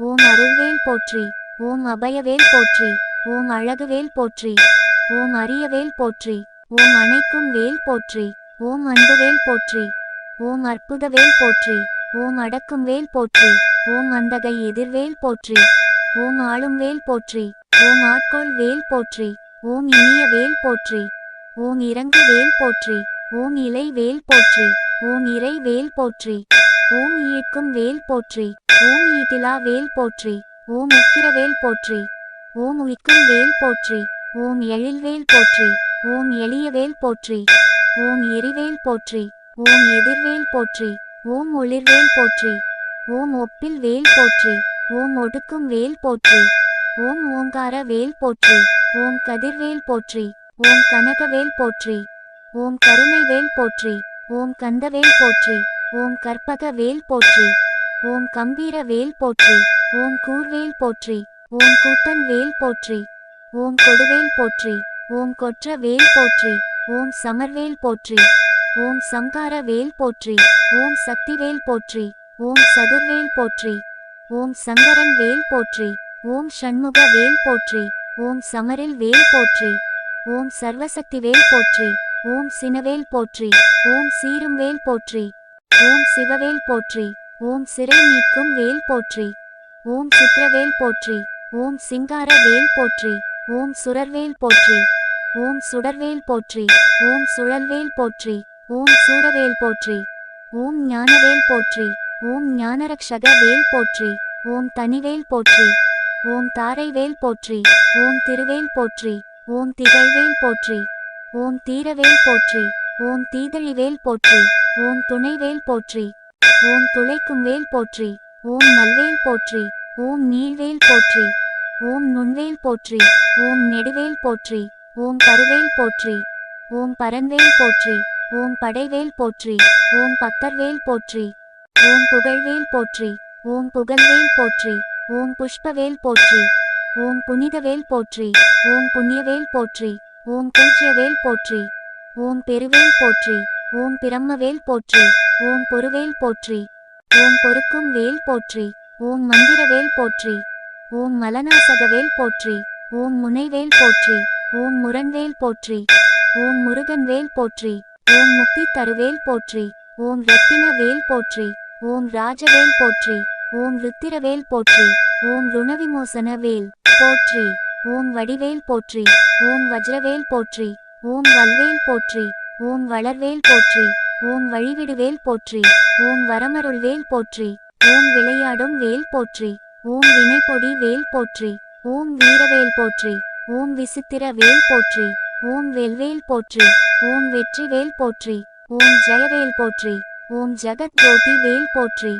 ஓம் அருள்வேல் போற்றி ஓம் அபயவேல் போற்றி ஓம் அழகுவேல் போற்றி ஓம் அரியவேல் போற்றி ஓம் அணைக்கும் வேல் போற்றி ஓம் அன்புவேல் போற்றி ஓம் அற்புதவேல் போற்றி ஓம் அடக்கும் வேல் போற்றி ஓம் அந்தகை எதிர்வேல் போற்றி ஓம் ஆளும் வேல் போற்றி ஓம் ஆட்கோள் வேல் போற்றி ஓம் இனிய வேல் போற்றி ஓம் இறங்கு வேல் போற்றி ஓம் இலை வேல் போற்றி ஓம் இறை வேல் போற்றி ஓம் ஈர்க்கும் வேல் போற்றி ஓம் ஈட்டிலா வேல் போற்றி ஓம் உக்கிரவேல் போற்றி ஓம் உய்க்கும் வேல் போற்றி ஓம் எழில்வேல் போற்றி ஓம் எளியவேல் போற்றி ஓம் எரிவேல் போற்றி ஓம் எதிர்வேல் போற்றி ஓம் ஒளிர்வேல் போற்றி ஓம் ஒப்பில் வேல் போற்றி ஓம் ஒடுக்கும் வேல் போற்றி ஓம் ஓங்கார வேல் போற்றி ஓம் கதிர்வேல் போற்றி ஓம் கனகவேல் போற்றி ஓம் கருணை வேல் போற்றி ஓம் கந்தவேல் போற்றி ஓம் கற்பக வேல் போற்றி ஓம் கம்பீர வேல் போற்றி ஓம் கூர்வேல் போற்றி ஓம் கூத்தன் வேல் போற்றி ஓம் கொடுவேல் போற்றி ஓம் கொற்ற வேல் போற்றி ஓம் சமர்வேல் போற்றி ஓம் சங்கார வேல் போற்றி ஓம் சக்திவேல் போற்றி ஓம் சதுர்வேல் போற்றி ஓம் சங்கரன் வேல் போற்றி ஓம் ஷண்முக வேல் போற்றி ஓம் சமரில் வேல் போற்றி ஓம் சர்வசக்தி வேல் போற்றி ஓம் சினவேல் போற்றி ஓம் சீரும் வேல் போற்றி ஓம் சிவவேல் போற்றி ஓம் சிறை நீக்கும் வேல் போற்றி ஓம் சித்திரவேல் போற்றி ஓம் சிங்கார வேல் போற்றி ஓம் சுரர்வேல் போற்றி ஓம் சுடர்வேல் போற்றி ஓம் சுழல்வேல் போற்றி ஓம் சூரவேல் போற்றி ஓம் ஞானவேல் போற்றி ஓம் ஞானரக்ஷக வேல் போற்றி ஓம் தனிவேல் போற்றி ஓம் தாரைவேல் போற்றி ஓம் திருவேல் போற்றி ஓம் திகழ்வேல் போற்றி ஓம் தீரவேல் போற்றி ஓம் தீதழிவேல் போற்றி ஓம் துணைவேல் போற்றி ஓம் துளைக்கும் வேல் போற்றி ஓம் நல்வேல் போற்றி ஓம் நீள்வேல் போற்றி ஓம் நுண்வேல் போற்றி ஓம் நெடுவேல் போற்றி ஓம் கருவேல் போற்றி ஓம் பரன்வேல் போற்றி ஓம் படைவேல் போற்றி ஓம் பக்தர்வேல் போற்றி ஓம் புகழ்வேல் போற்றி ஓம் புகழ்வேல் போற்றி ஓம் புஷ்பவேல் போற்றி ஓம் புனிதவேல் போற்றி ஓம் புண்ணியவேல் போற்றி ஓம் பூஜ்யவேல் போற்றி ஓம் பெருவேல் போற்றி ஓம் பிரம்மவேல் போற்றி ஓம் பொறுவேல் போற்றி ஓம் பொறுக்கும் வேல் போற்றி ஓம் மந்திரவேல் போற்றி ஓம் மலநாசகவேல் போற்றி ஓம் முனைவேல் போற்றி ஓம் முரண்வேல் போற்றி ஓம் முருகன்வேல் போற்றி ஓம் முக்தி தருவேல் போற்றி ஓம் ரத்தின வேல் போற்றி ஓம் ராஜவேல் போற்றி ஓம் ருத்திரவேல் போற்றி ஓம் ருணவிமோசன வேல் போற்றி ஓம் வடிவேல் போற்றி ஓம் வஜ்ரவேல் போற்றி ஓம் வல்வேல் போற்றி ஓம் வளர்வேல் போற்றி ஓம் வழிவிடுவேல் போற்றி ஓம் வரமருள்வேல் போற்றி ஓம் விளையாடும் வேல் போற்றி ஓம் வினைப்பொடி வேல் போற்றி ஓம் வீரவேல் போற்றி ஓம் விசித்திர வேல் போற்றி ஓம் வெல்வேல் போற்றி ஓம் வெற்றிவேல் போற்றி ஓம் ஜெயவேல் போற்றி ஓம் ஜெகத் ஜோதி வேல் போற்றி